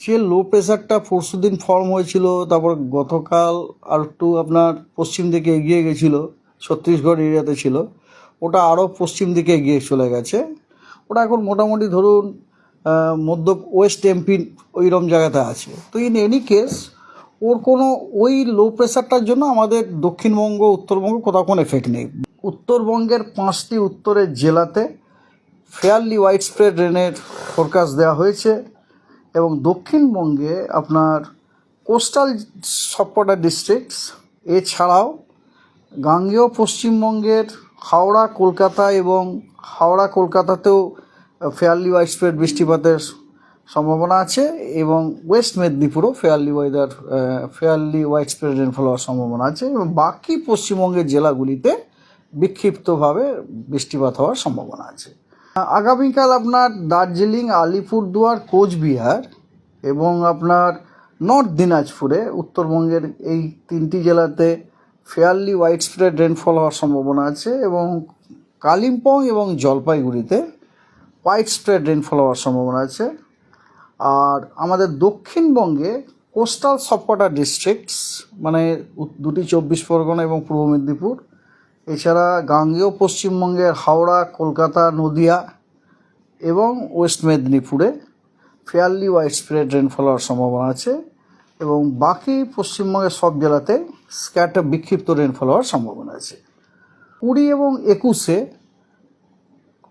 যে লো প্রেশারটা পরশু দিন ফর্ম হয়েছিল, তারপর গতকাল আর একটু আপনার পশ্চিম দিকে এগিয়ে গেছিল, ছত্তিশগড় এরিয়াতে ছিল। ওটা আরও পশ্চিম দিকে এগিয়ে চলে গেছে। ওটা এখন মোটামুটি ধরুন মধ্য ওয়েস্ট এমপি ওইরকম জায়গাতে আছে। তো ইন এনি কেস ওর কোনো ওই লো প্রেশারটার জন্য আমাদের দক্ষিণবঙ্গ, উত্তরবঙ্গ কোথাও কোনো এফেক্ট নেই। উত্তরবঙ্গের পাঁচটি উত্তরের জেলাতে ফেয়ারলি হোয়াইট স্প্রেড রেনের ফোরকাস্ট দেওয়া হয়েছে। এবং দক্ষিণবঙ্গে আপনার কোস্টাল সবকটা ডিস্ট্রিক্টস এছাড়াও গাঙ্গেয় পশ্চিমবঙ্গের হাওড়া, কলকাতা এবং হাওড়া, কলকাতাতেও ফেয়ারলি ওয়াইড স্প্রেড বৃষ্টিপাতের সম্ভাবনা আছে এবং west মেদিনীপুরও fairly weather fairly widespread rainfall হওয়ার সম্ভাবনা আছে এবং বাকি পশ্চিমবঙ্গের জেলাগুলিতে বিক্ষিপ্তভাবে বৃষ্টিপাত হওয়ার সম্ভাবনা আছে। আগামীকাল আপনার দার্জিলিং, আলিপুরদুয়ার, কোচবিহার এবং আপনার নর্থ দিনাজপুরে, উত্তরবঙ্গের এই তিনটি জেলাতে ফেয়ারলি হোয়াইট স্প্রেড রেনফল হওয়ার সম্ভাবনা আছে এবং কালিম্পং এবং জলপাইগুড়িতে হোয়াইট স্প্রেড রেনফল হওয়ার সম্ভাবনা আছে। আর আমাদের দক্ষিণবঙ্গে কোস্টাল সবকটা ডিস্ট্রিক্টস মানে দুটি চব্বিশ পরগনা এবং পূর্ব মেদিনীপুর এছাড়া গাঙ্গেয় পশ্চিমবঙ্গের হাওড়া, কলকাতা, নদিয়া এবং ওয়েস্ট মেদিনীপুরে ফেয়ারলি ওয়াইড স্প্রেড রেনফল হওয়ার সম্ভাবনা আছে এবং বাকি পশ্চিমবঙ্গের সব জেলাতে স্ক্যাটার বিক্ষিপ্ত রেনফল হওয়ার সম্ভাবনা আছে। কুড়ি এবং একুশে,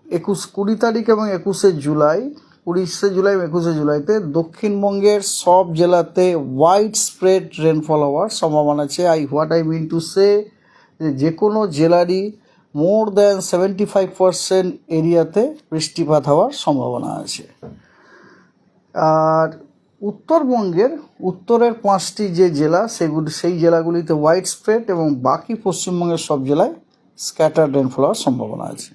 একুশ, কুড়ি তারিখ এবং একুশে জুলাই উড়িষ্যা জুলাই এবং একুশে জুলাইতে দক্ষিণবঙ্গের সব জেলাতে হোয়াইট স্প্রেড রেনফল হওয়ার সম্ভাবনা আছে। I what I mean to say যে কোনো জেলারই more than seventy five percent এরিয়াতে বৃষ্টিপাত হওয়ার সম্ভাবনা আছে। আর উত্তরবঙ্গের উত্তরের পাঁচটি যে জেলা, সেগুলি, সেই জেলাগুলিতে হোয়াইট স্প্রেড এবং বাকি পশ্চিমবঙ্গের সব জেলায় স্ক্যাটার রেনফল হওয়ার সম্ভাবনা আছে।